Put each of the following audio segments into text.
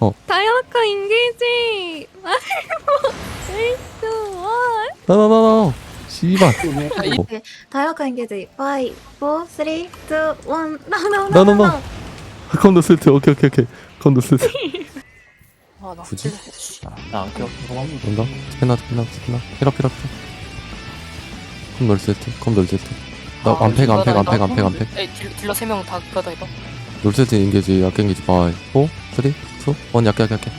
어. 다이아카 인게이지! 에이스 원 나나나나. 씨발. 어. 다이아카 인게이지. 5 4 3 2 1 노노노 나나나 컴도 세트 오케이 오케이 오케이. 컴도 세트 아, 나 굳이? 나안 껴. 온다 스피나 스피나 스피나. 히럽 히럽 컴널 세트 컴널 세트 나 아, 안팩 안팩 안팩. 안팩 안팩 에이 딜, 딜러 3명 다 그거다 이거. 롤 세트 인게지 약갱게지 바이 4 3 2 1 약게 약게 약게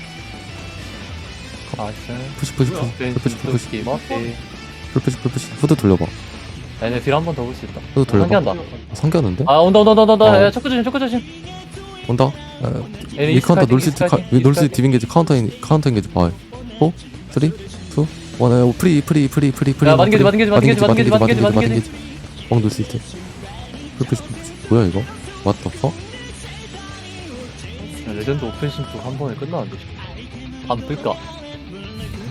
나이스. 푸시 푸시 푸시 푸시 푸시 푸시 게임 어때? 푸시 푸시 푸시 후드 돌려봐 얘네 딜한 번 더 볼 수 있다. 후드 돌려봐 상기한다. 상겼는데? 아 온다 온다 온다 온다. 어. 야 초크 조심 초크 조심. 온다 얘네 이 카운터 익스카이팅, 롤시트 익스카이팅. 디빙 게지 카운터 인 카운터 인게지 바이 4 3 2 1 프리 프리 프리 프리 프리 야, 마딩게지, 마딩게지, 마딩게지, 마딩게지, 마딩게지, 마딩게지. 뻥 롤시트 풀푸시 풀푸시 뭐야 이거 the fuck? 야, 레전드 오픈 심도 한 번에 끝나는데. 밤 뜰까?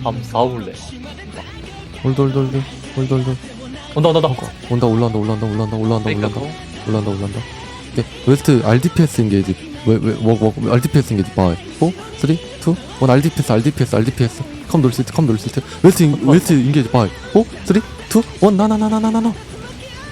밤 싸울래. 홀돌돌돌 홀돌돌 온다 온다 온다. 온다 올라온다 올라온다 올라온다 올라온다 올라온다. 고. 올라온다 올라온다. 네 웨스트 RDPS 인게이지. 왜왜워워 RDPS 인게이지. 바이 4 3 2 1 RDPS RDPS RDPS 컴 놀시트 컴 놀시트 웨스트 인, 웨스트 인게이지. 바이 4 3 2 1 나나나나나나나.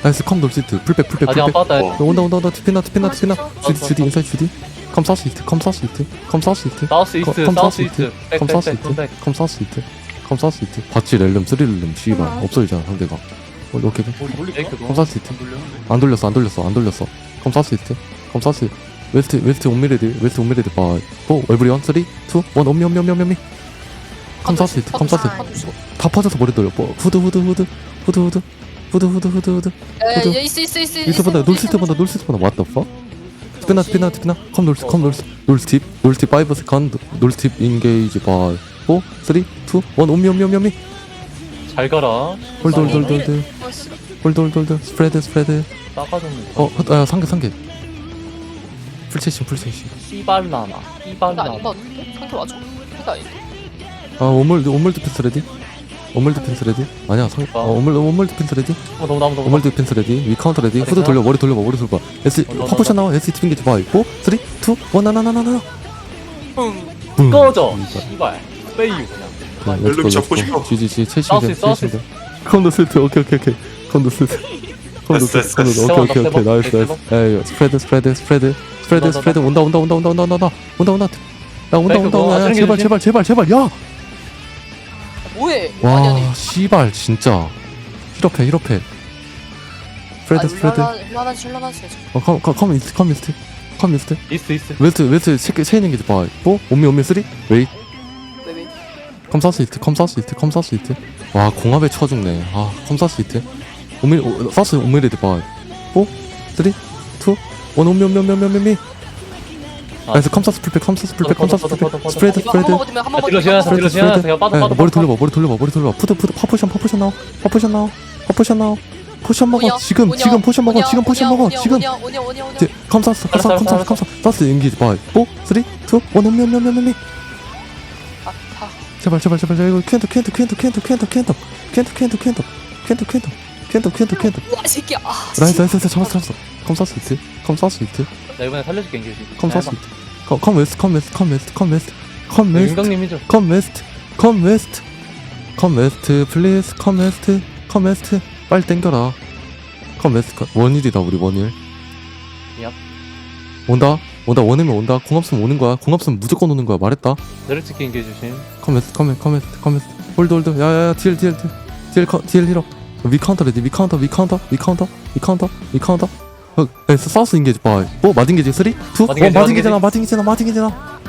나이스 컴 놀시트 풀백 풀백 아직 안 풀백. 빠졌다. 온다 온다 온다. 디피나 디피나 디피나. 주디 주디 인사이드 주디 컴 사우스 이스트 컴 사우스 이스트 컴 사우스 이스트 사우스 이스트 컴 사우스 사우스 이스트. 이스트 컴 사우스 이스트 백백백. 컴 사우스 이스트 컴 사우스 이스트. 바치 렐름 쓰리 렐름 씨발 없어지잖아 상대가. 어, 오케이 오케이 페이크 컴 사우스 이스트 안 돌렸어 안 돌렸어 안 돌렸어. 컴 사우스 이스트 컴 사우스 웨스트 웨스트 온미레드 웨스트 온미레드 바이 4 에브리원 3 2 1 엄미 엄미 엄미 엄미 엄미. 컴 사우스 이스트 컴 사우스 이스트 다 퍼져서 머리 돌려. 뭐, 후드 후드 후드 후드 후드. 후드 후드 후드 후드. 야야 있어 있어 있어 이스 보다 놀 시트 보다 놀시트 보다. What the fuck 스피나 스피나 스피나? 컴 놀스 컴 놀스. 놀스 팁 놀스 팁. 5 세컨드 놀스 팁 인게이지 바이 4 3 2 1 엄미 엄미 엄미 엄미. 잘 가라. 홀드 홀드 홀드 홀드. 홀드 홀드 홀드 스프레드. 스프레드 싸가졌네. 어 아, 상계 상계. 풀체신 풀체신 씨발라나. 같은데? 상태 맞아? 그게 아닌데? 아 오물 오물 디펜스 레디 오물 디펜스 레디? 아니야 상 어, 오물 오물 디펜스 레디? 어 너무 너무 너무. 오물 디펜스 레디? 위 카운터 레디? 후드 돌려 머리 돌려 머리 돌려. S 어, 너, 퍼포션 나와. S 게지 바이 4 3 2 1 나나나나나. 응. 꺼져. 씨발. 빼유 그냥. 렐룸 잡고 싶어. GGG 사우스. 최신데 컴도 세트 오케이 오케이 오케이. 됐어, 세트 됐어, 컴도 됐어. 오케이 오케이 오케이. 나이스. 나이스. 에이 스프레드 스프레드 스프레드. 스프레드 스프레드. 온다. 온다 온다 온다 온다 온다 온다. 온다 야 온다 온다. 뭐, 온다 야 어쩌는 제발? 제발 제발 제발. 야 뭐해 아니 아니 와, 씨발, 진짜. 히럽해, 히럽해. 프레드, 프레드. 힐러나지 힐러나지 어, 컴, 컴, 컴, 이스트, 컴, 이스트. 컴, 이스트. 이스트 이스트. 웨스트, 웨스트, 세, 세 있는 게 봐. 뭐? 오미, 오미, 쓰리? 웨이. 왜왜 컴, 사스 이스트, 컴, 사스 이스트, 컴, 사스 이스트. 와, 공합에 쳐 죽네. 아, 컴, 사스 이스트. 오미, 오, 사스, 오미, 레드 봐. 4, 3, 2, 1, 오미, 오미, 오미, 오미, 오미, 오미. 아. 나이스, 컴, 사스 풀백, 컴, 사스 풀백, 컴, 사스 퍼져, 풀백. 스프레드, 이거 한 스프레드. 번만 버티면 한 번만 딜러. 그냥 빠져 빠져. 머리. 돌려봐, 머리 돌려봐, 머리 돌려봐. 푸드, 푸드, 파포션, 파포션 나와. 파포션 나와. 파포션 나와. 포션 먹어. 지금, 지금 포션 먹어. 지금 포션 먹어. 지금. 오냐 오냐 오냐 이제 컴사스 컴사스 컴사스. 컴사스 사스 인기지 바이 4 3 2 1 엄미 엄미 엄미 엄미 아파 제발 제발 제발 제발 이거 캔터 캔터 캔터 캔터 캔터 캔터 캔터 캔터 캔터 캔터 캔터 캔터 캔터 캔터 와 새끼야 아 나이스 나이스 나이스 잡았어 잡았어 컴 사스 히트 컴 사스 히트 나 이번에 살려줄게 인기지. 컴사스 히트 컴- 컴 웨스트 컴 웨스트 컴 웨스트 컴 웨스트 컴 웨스트 윤강님이죠. 컴 웨스트 컴 웨스트 컴 웨스트 플리즈 컴 웨스트 컴 웨스트 빨리 땡겨라 컴 웨스트 컴- 원일이다 우리 원일 얍. 온다 온다 원이면 온다 공 없으면 오는 거야 공 없으면 무조건 오는 거야 말했다 내려찍기 인기 조심. 컴 웨스트 컴 웨스트 컴 웨스트 컴 웨스트 홀드 홀드 야야야 딜딜딜딜 커- 딜 힐업 위 카운터 레디 위 카운터 위 카운터 위 카운터 위 카운터 위 카운터 어, 에, 사우스 인게지 봐. 어, 마딘 게지? 3 2 1 마딘 게지, 마딘 게지나 마딘 게지나 마딘 게지나.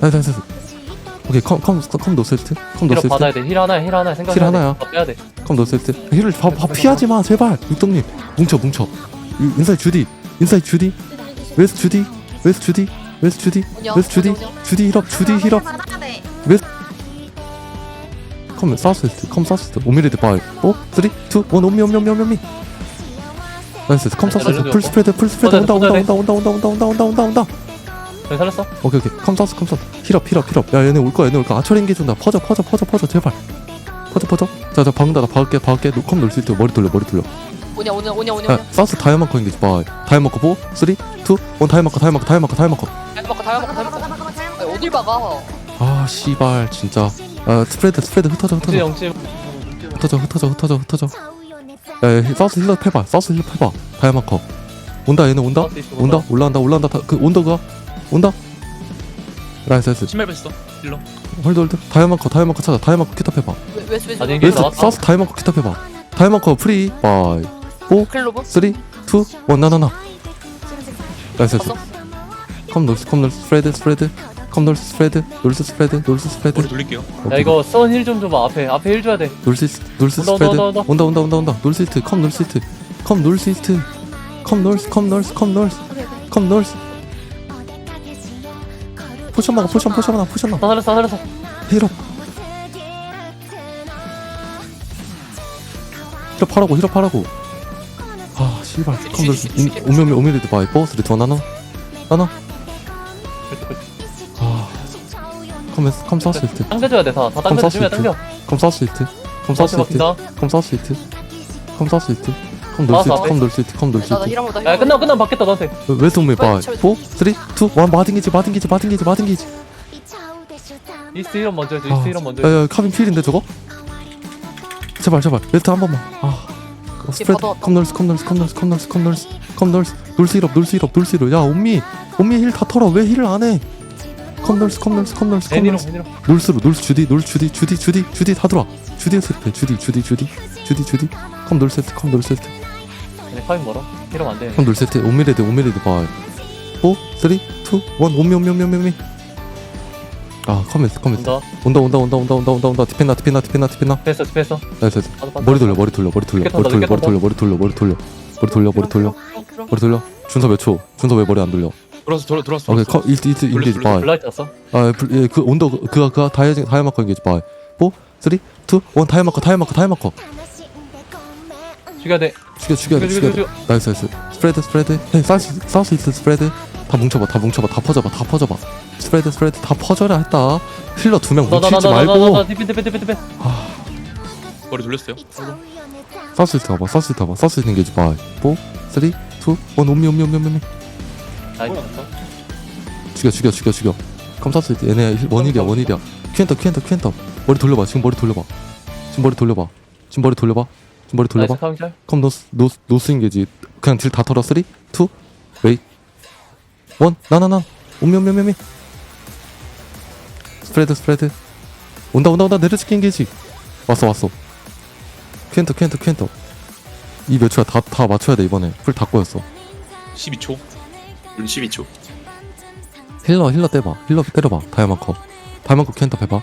나이스 나이스 오케이 컴컴컴 노세트. 컴 노세트. 받아야 돼. 힐 하나야 힐 하나야 생각. 힐 하나야. 빼야 돼. 컴 노세트. 힐을 봐, 봐 피하지 마 제발. 육동님 뭉쳐 뭉쳐. 이- 인사이드 주디 인사이드 주디. 웨스트 주디 웨스트 주디 웨스트 주디 웨스트 주디. 주디 힐업 주디 힐업 컴 사우스 이스트 컴 사우스 이스트 오미레드 바이 4 3 2 1 오미 오미 오미 오미 오미. 나이스. 컴 사우스 이스트 풀 스프레드 풀 스프레드 온다 온다 온다 온다 온다 온다 온다 온다 온다 온다. 네, 살렸어. 오케이 오케이. 컴 사우스 컴 사우스 힐업 힐업 힐업 야 얘네 올 거야 얘네 올 거야. 아처 랭게 준다. 퍼져 퍼져 퍼져 퍼져 제발. 퍼져 퍼져. 자자 박는다. 나 박을게 박을게. 컴 놀 수 있대 머리 돌려 머리 돌려. 오냐 오냐 오냐 오냐 야 사우스 다이아마커 인게지. 바이 다이아마커 4 3 2 1 다이아마커 다이아마커 다이아마커 다이아마커. 다 먹고 다 먹고 다 먹고 아, 어딜 박아 아 씨발 진짜 아 스프레드 스프레드 흩어져 혹시 흩어져. 영치 흩어져 흩어져 흩어져 흩어져. 야 야, 사우스 힐러 패봐 사우스 힐러 패봐. 다이아마커. 온다 얘네 온다? 온다? 올라온다 올라온다. 다, 그 온더가? 온다? 나이스 나이스. 신발 뺐어 힐러. 홀드 홀드. 다이아마커 다이아마커 찾아. 다이아마커 키탑 해봐. 왜- 왜 왜- 아니, 왜- 이게 웨스트 나왔다. 사우스 다이아마커 키탑 해봐. 다이아마커 프리 바이. 4 클로브 3 2 1 나나나. 나이스 나이스. 봤어? 컴 놀스 컴 놀스 스프레드 스프레드 컴 놀스 스프레드 놀스 스프레드 놀스 스프레드 머리 돌릴게요 야 이거 선힐좀 줘봐 앞에 앞에 힐 줘야 돼 놀스 놀스 온다, 스프레드 온다, 온다, 온다 온다 온다 온다 놀스 이스트 컴 놀스 이스트 컴 놀스 이스트 컴 놀스 컴 놀스 컴 놀스 컴 놀스 포션 먹어 포션 포션 하나 포션 하나 다 살렸어 다 살렸어 힐업 힐업 하라고 힐업 하라고 아 씨발 컴 놀스 오미오미 오미레드 바이 포 스리 투 나눠 나눠 컴, 컴 사우스 이스트 당겨줘야 돼 다다 그럼 당겨줘 사우스 주면 이트. 당겨. 컴 사우스 이스트 컴 사우스 이스트 막힌다 컴 사우스 이스트 컴 사우스 이스트 컴 놀스 아, 이스트 컴 놀스 이스트 컴 놀스 나나 이스트 히랑보다 야 끝나 끝나 받겠다 너한테 오미 바이 쳐, 4 3 2 1 마딩기지 마딩기지 마딩기지 마딩기지. 이스트 힐업 먼저 해줘 이스트 힐업 먼저 아, 해줘. 야 야 카빈 필인데 저거? 제발 제발. 웨스트 한 번만. 아 스프레드. 받아왔다. 컴 놀스 컴 놀스 컴 놀스 컴 놀스 컴 놀스. 컴 놀스 놀스 힐업 놀스 힐업 놀스 힐업 야 온미 온미 힐 다 털어. 왜 힐을 안해 컴 놀스 컴 놀스 컴 놀스 컴 애니로 놀스 애니로. 놀스로 놀스 주디 놀스 주디 주디 주디 주디 다 들어와. 주디에서 해 주디 주디 주디 주디 주디. 컴 놀스 세트 컴 놀스 세트. 얘네 파인 멀어? 힐업 안돼 컴 놀스 세트 오미레드 오미레드 바이 4 3 2 1 오미 오미 오미 오미. 오미 아 컴했어 컴했어. 온다. 온다 온다 온다 온다 온다 온다 온다. 디펜나 디펜나 디펜나 디펜나. 패스 패스 나이스 나이스. 머리 돌려 머리 돌려 머리 돌려 머리 돌려 머리 돌려 머리 돌려 머리 돌려 머리 돌려 머리 돌려 머리 돌려. 준서 몇 초? 준서 왜 머리 안 돌려? 돌아 돌아서 오케이 컷 일트 일트 인게이지 돌렸어, 바이 블라이트 왔어? 아그 온더 그가 그가 다이아 다이아 마커 인게이지 바이 4 3 2 1 다이아 마커 다이아 마커 다이아 마커. 죽여야 돼. 죽여 죽여 죽여 죽여. 죽여 죽여 죽여 나이스 나이스. 스프레드 스프레드. 헤이 사우스 사우스 이스트 스프레드. 다 뭉쳐봐 다 뭉쳐봐 다 퍼져봐 다 퍼져봐. 스프레드 스프레드 다 퍼져라 했다. 힐러 두 명 뭉치지 말고 나나나나나나 디펜 디펜 디펜 디펜. 머리 돌렸어요? 사우스 이스트 가봐 사우스 이스트 가봐. 사우스 이스트 인게이지 바이 4 3 2 1 오미 오미 오미 오미 오미 나이스 죽여 죽여 죽여 죽여. 컴사스 얘네 힐- 원힐이야 원힐이야. 큐엔터 큐엔터 큐엔터. 머리 돌려봐 지금 머리 돌려봐. 지금 머리 돌려봐. 지금 머리 돌려봐. 지금 머리 돌려봐. 나이스 컴 노스 노스 노스 인게지. 그냥 딜 다 털어. 3 2 웨이. 1 나나나. 오미 오미 오미 오미. 스프레드 스프레드. 온다 온다 온다. 내려치기 인게지. 왔어 왔어. 큐엔터 큐엔터 큐엔터. 이 몇 초야 다, 다 맞춰야 돼 이번에. 풀 다 꼬였어. 12초. 눈 12초 힐러 힐러 떼봐. 힐러 때려봐. 다이아마커 다이아마커 캔터 해봐.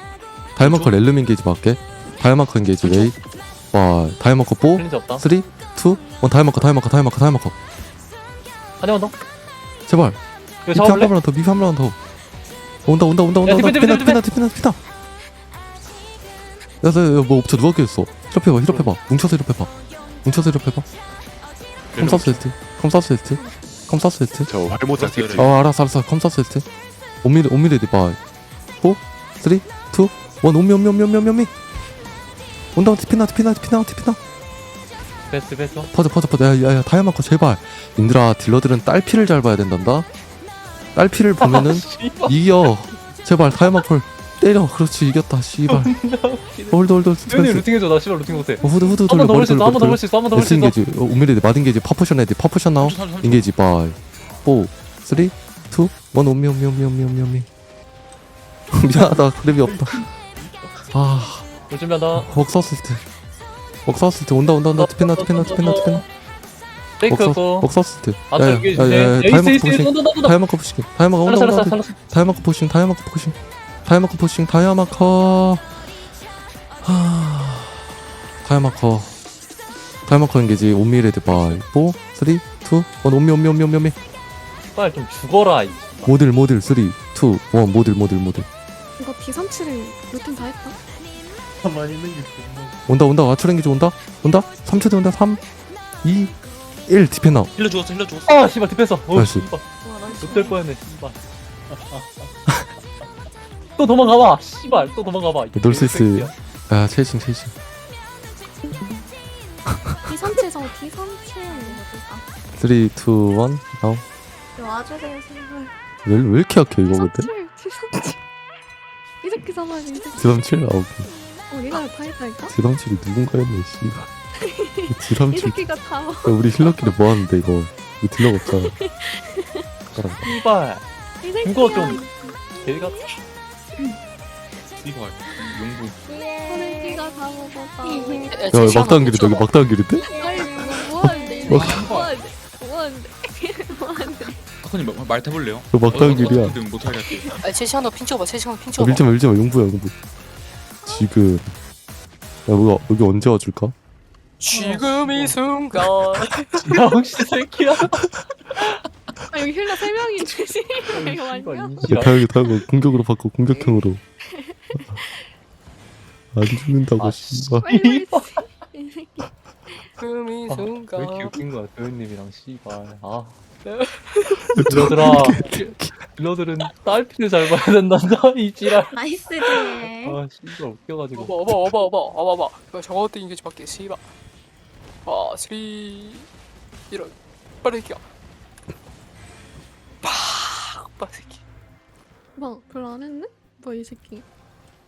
다이아마커 렐름 인게이지 맞게. 다이아마커 인게이지 웨이. 와 다이아마커 4 클린즈 없다. 3 2 1 다이아마커 다이아마커 다이아마커 다이아마커 한대만 더? 제발. 이거 미피 한 잡아볼래? 번만 더 미피 한 번만 더. 온다 온다 온다 온다. 야, 온다 디펜, 디펜다 디펜, 디펜다 디펜다 디펜다. 야뭐 없죠 누가 깼어? 힐업해봐 힐업해봐. 뭉쳐서 힐업해봐. 뭉쳐서 힐업해봐. 컴사스 헬트 컴사스 헬트 컴사스 헬트? 저 활모자 네. 틱어 알았어 알았어 컴사스 헬트. 오미레 오미레디 바이 4 3 2 1 오미 오미 오미 오미 오미. 오미 온다. 디피나 디피나 디피나 디피나. 패스 패스. 퍼져 퍼져 퍼져. 야야야 다이아마커 제발. 인들아 딜러들은 딸피를 잘 봐야 된단다. 딸피를 보면은 이겨. 제발 다이아마콜 때려. 그렇지 이겼다 씨발. 홀드 홀드 홀드 수현이 스페이스. 루팅 해줘 나 씨발 루팅 못해 어, 후드 후드 한번 돌려 더 머리 볼수 있어 돌려 한번 더 머리 볼수 있어 한번 더볼 돌려 수 있어 인게지 어, 오미레디 마딘 게지 파포션 레디 파포션 나오 3초 3초 인게이지 바이 4 3 2 1 오미 오미 오미 오미 오미 오미. 미안하다. 그랩이 없다. 아. 볼 준비한다. 웍서스 트. 웍서스 트. 온다 온다 온다. 디펜나 디펜나 디펜나 디펜나 페이크 였고 웍서스 트. 아 저기 이제 야야야 에이스 에이스 포싱. 온다 온다 온다. 포싱 다이아마커 온다 살았어 온다 살았어 다이아마커 포싱 다이아마커 포싱 다이아마커 포싱 다이아마커. 하... 다이아마커. 다이아마커 인게지 온미레드 바이 4 3 2 1 온미 온미 온미 온미 온미 빨리 좀 죽어라 이 모델 모델 3 2 1 모델 모델 모델 이거 B37을 루틴 다 했다. 가만히 있는 게 온다 온다 와추랭 게지 온다? 온다? 3초 뒤 온다? 3 2 1 디펜 나 힐러 죽었어 힐러 죽었어. 아 씨발 딥했어 어 나이스. 씨발. 와, 난 못될 뻔했네 씨발 또 도망가봐 씨발 또 도망가봐 놀수 있어. 야 체이싱 체이싱 B37에서 기선체 어디가? 3, 2, 1 다운 와주세요 제발. 왜, 왜 이렇게 약해 이거 근데? 기선체. 이 새끼 돼. 이 새끼. 지삼칠 아홉 어 네가 다 했다니까? 지삼칠이 누군가였네 씨발 이 지삼칠 새끼가 다. 야, 우리 힐러끼리 뭐 하는데 이거 이거 딜러가 없잖아. 씨발 이 새끼야. 그거 좀 걔가 이거 용부. 이 새끼가 다 먹었다. 야, 길이다 여기 멈춰봐. 막다운 길인데? 아이 뭐 하는데 이거? 어. 뭐 하는데? 뭐 하는데? 뭐 하는데? 타코님 말- 말 타볼래요? 이거 막다운 어, 길이야 어떻게든 못하게 할게요. 야, 제시 하나 핀 찍어봐. 제시 핀 야, 찍어봐. 밀지 마 밀지 마 용부야 용부 지금 야 뭐야 여기 언제 와줄까? 지금 이 순간. 양씨 새끼야 아 여기 힐러 세 명인데 지금 이거 씨발 맞냐? 야, 인지라 다행히 다행히 공격으로 바꿔 공격형으로 안 죽는다고 아, 씨발 빨리 이 새끼. 이 아, 왜. 이렇게 웃긴 거야 도현님이랑 씨발 아 딜러들아 딜러들은 딸피를 잘 봐야 된단다 이 지랄 나이스 딜. 아 씨발 웃겨가지고 어봐 어봐 어봐 어봐 어봐 어봐. 이거 저거 때 인게지 밖에 씨발. 아 쓰리 이런 빨리 끼어. 팍! 빡 새끼. 뭐 별로 안 했네? 뭐 이 새끼.